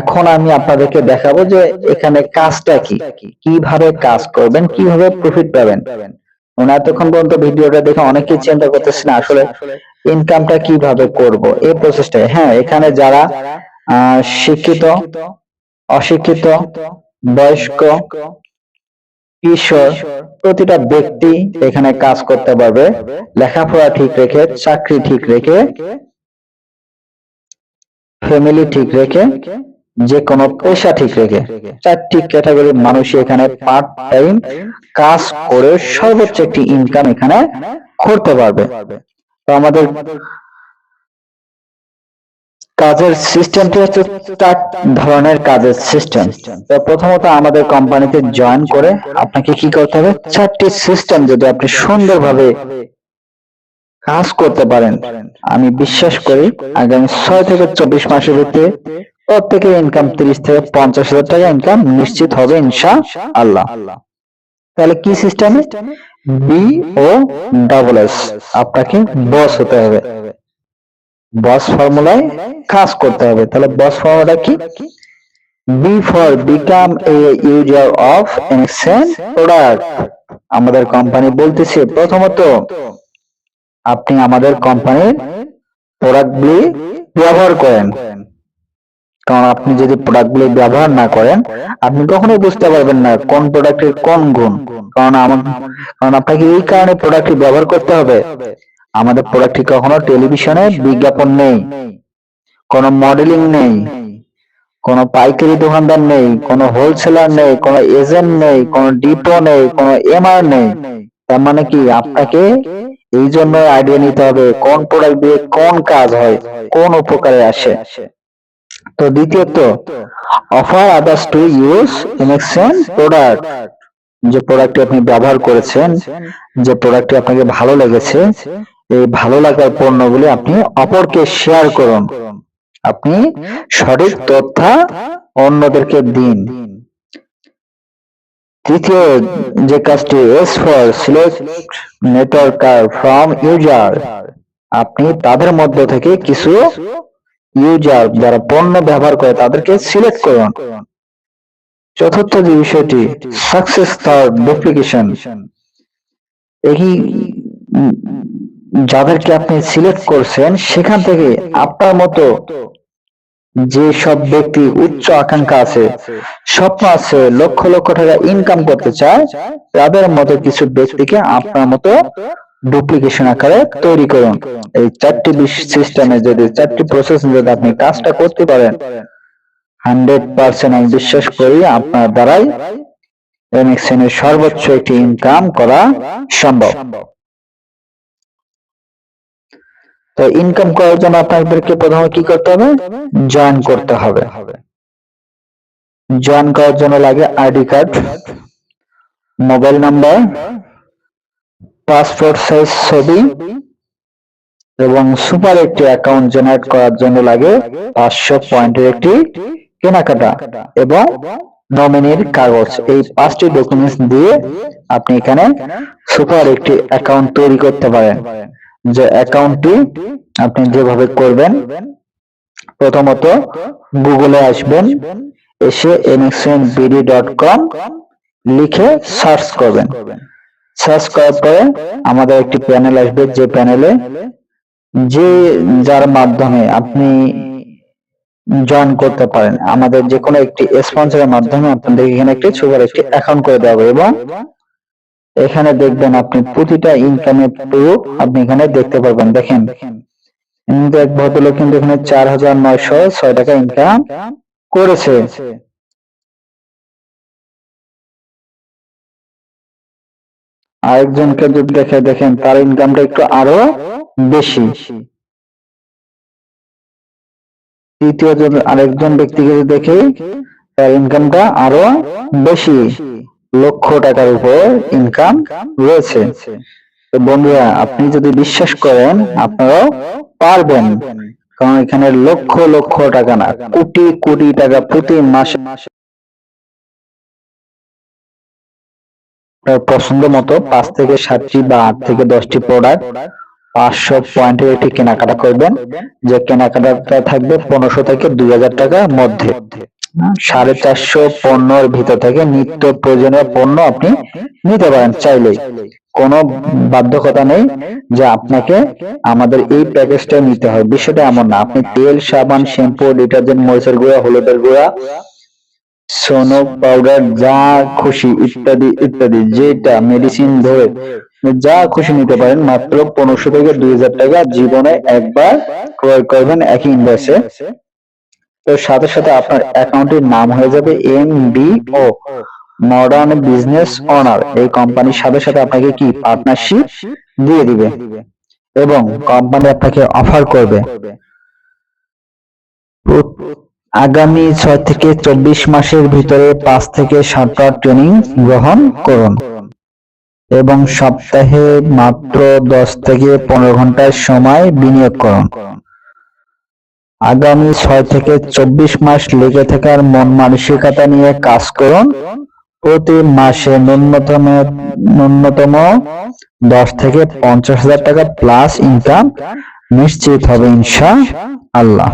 এখন আমি আপনাদেরকে দেখাবো যে এখানে কাজটা কি। কীভাবে কাজ করবেন, কীভাবে প্রফিট পাবেন। মানে এতক্ষণ পর্যন্ত ভিডিওটা দেখে অনেকেই চিন্তা করতেছেন আসলে ইনকামটা কীভাবে করব। এই প্রসেসটা হ্যাঁ এখানে যারা শিক্ষিত, অশিক্ষিত, বয়স্ক, কিশোর, প্রতিটা ব্যক্তি এখানে কাজ করতে পারবে। লেখাপড়া ঠিক রেখে, চাকরি ঠিক রেখে ফ্যামিলি ঠিক রেখে যে কোনো পেশা ঠিক রেখে। চারটি ক্যাটাগরির মানুষ এখানে পার্ট টাইম কাজ করে সর্বোচ্চ একটি ইনকাম এখানে করতে পারবে। তো আমাদের কাজের সিস্টেমটি হচ্ছে চার ধরনের কাজের সিস্টেম তো প্রথমত আমাদের কোম্পানিতে জয়েন করে আপনাকে কি করতে হবে? চারটি সিস্টেম যদি আপনি সুন্দরভাবে কাজ করতে পারেন। আমি বিশ্বাস করি আগামী ছয় থেকে চব্বিশ মাসের ভিতরে প্রত্যেকের ইনকাম তিরিশ থেকে পঞ্চাশ হাজার টাকা ইনকাম নিশ্চিত হবে ইনশা আল্লাহ তাহলে কি সিস্টেমে বি ও ডাবল এস আপনাকে বস হতে হবে। বস ফর্মুলায় কাজ করতে হবে। তাহলে বস ফর্মুলা কি? B for become a user of exchange product আমাদের কোম্পানি বলতেছে প্রথমত আপনি আমাদের কোম্পানির প্রোডাক্টগুলি ব্যবহার করেন। কারণ আপনি যদি প্রোডাক্টগুলি ব্যবহার না করেন, আপনি কখনোই বুঝতে পারবেন না কোন প্রোডাক্টের কোন গুণ। কারণ আমার, কারণ আপনাকে এই কারণে প্রোডাক্টটি ব্যবহার করতে হবে। আমাদের প্রোডাক্টটি কখনো টেলিভিশনে বিজ্ঞাপন নেই, কোনো মডেলিং নেই, কোনো পাইকারি দোকানদার নেই, কোনো হোলসেলার নেই, কোনো এজেন্ট নেই, কোনো ডিপো নেই, কোনো এমআর নেই। তার মানে কি? আপনাকে এই জন্য আইডিয়া নিতে হবে কোন প্রোডাক্ট দিয়ে কোন কাজ হয়, কোন উপকারে আসে। তো দ্বিতীয়ত offer others to use in exchange product যে প্রোডাক্টটি আপনি ব্যবহার করেছেন, যে প্রোডাক্টটি আপনাকে ভালো লেগেছে, এই ভালো লাগার পণ্যগুলি আপনি অপরকে শেয়ার করুন। আপনি সঠিক তথ্য অন্যদেরকে দিন। তৃতীয় যে কাজটি S for select network from user আপনি তাদের থেকে কিছু ইউজার যারা পণ্য ব্যবহার করে তাদেরকে সিলেক্ট করুন। চতুর্থ যে বিষয়টি সাকসেস তার ডুপ্লিকেশন এই যাদেরকে আপনি সিলেক্ট করছেন, সেখান থেকে আপনার মতো যে সব ব্যক্তি উচ্চ আকাঙ্ক্ষা আছে, স্বপ্ন আছে, লক্ষ লক্ষ টাকা ইনকাম করতে চায়, তাদের মতো কিছু ব্যক্তিকে আপনার মতো ডুপ্লিকেশন আকারে তৈরি করুন। এই চারটি সিস্টেমে যদি, চারটি প্রসেস যদি আপনি কাজটা করতে পারেন হান্ড্রেড পার্সেন্ট আমি বিশ্বাস করি আপনার দ্বারাই এমএক্সএন এর সর্বোচ্চ একটি ইনকাম করা সম্ভব। তো ইনকাম করার জন্য আপনাদেরকে প্রথমে কি করতে হবে? জয়েন করতে হবে। জয়েন করার জন্য লাগে ID card mobile number passport size ছবি এবং সুপার একটি অ্যাকাউন্ট জেনারেট করার জন্য লাগে পাঁচশো পয়েন্টের একটি কেনাকাটা এবং নমিনির কাগজ। এই পাঁচটি ডকুমেন্টস দিয়ে আপনি এখানে সুপার একটি অ্যাকাউন্ট তৈরি করতে পারেন। যে অ্যাকাউন্টটি আপনি যেভাবে করবেন, প্রথমত গুগলে আসবেন, এসে এমএক্সএনবিডি ডট কম লিখে সার্চ করবেন। সার্চ করার পরে আমাদের একটি প্যানেল আসবে, যে প্যানেলে যে যার মাধ্যমে আপনি জয়েন করতে পারেন। আমাদের যে কোনো একটি স্পন্সরের মাধ্যমে আপনাদের এখানে একটি সুপার একটি অ্যাকাউন্ট করে দেওয়া হবে এবং এখানে দেখবেন আপনি প্রতিটা ইনকামের প্রুফ আপনি এখানে দেখতে পারবেন। দেখেন কিন্তু এক ভদ্রলোক কিন্তু এখানে চার হাজার নয়শো ছয় টাকা ইনকাম করেছে। আরেকজনকে যদি দেখে, দেখেন, তার ইনকামটা একটু আরও বেশি। তৃতীয় জন আরেকজন ব্যক্তিকে দেখে, তার ইনকামটা আরও বেশি। লক্ষ টাকার উপর ইনকাম রয়েছে। তো বন্ধুরা আপনি যদি বিশ্বাস করেন আপনারাও পারবেন। কারণ এখানে লক্ষ লক্ষ টাকা না কোটি কোটি টাকা প্রতি মাসে আপনার পছন্দ মতো পাঁচ থেকে সাতটি বা আট থেকে দশটি প্রোডাক্ট পাঁচশো পয়েন্টের একটি কেনাকাটা করবেন। যে কেনাকাটাটা থাকবে পনেরোশো থেকে দুই হাজার টাকার মধ্যে। সাড়ে চারশো পণ্যর ভিতর থেকে নিত্য প্রয়োজনীয় পণ্য আপনি নিতে পারেন চাইলেই। কোনো বাধ্যকতা নেই যে আপনাকে আমাদের এই প্যাকেজটা নিতে হবে। বিষয়টা এমন না। আপনি তেল, সাবান, শ্যাম্পু, ডিটারজেন্ট, মরিচের গুঁড়া, হলুদের গুঁড়া, সোনো পাউডার, যা খুশি ইত্যাদি ইত্যাদি, যেটা মেডিসিন ধরে যা খুশি নিতে পারেন, মাত্র পনেরোশো থেকে দুই হাজার টাকা জীবনে একবার ক্রয় করবেন একই ইনভয়েসে তো সাথে সাথে আপনার অ্যাকাউন্টের নাম হয়ে যাবে M O modern business owner এই কোম্পানির সাথে সাথে আপনাকে কি পার্টনারশিপ দিয়ে দিবে এবং কোম্পানি আপনাকে অফার করবে। আগামী ছয় থেকে চব্বিশ মাসের ভিতরে পাঁচ থেকে সাতটা ট্রেনিং গ্রহণ করুন এবং সপ্তাহে মাত্র দশ থেকে পনেরো ঘণ্টার সময় বিনিয়োগ করুন। আগামী ছয় থেকে চব্বিশ মাস লেগে থাকার মন মানসিকতা নিয়ে কাজ করুন। প্রতি মাসে ন্যূনতম ন্যূনতম দশ থেকে পঞ্চাশ হাজার টাকা প্লাস ইনকাম নিশ্চিত হবে ইনশা আল্লাহ।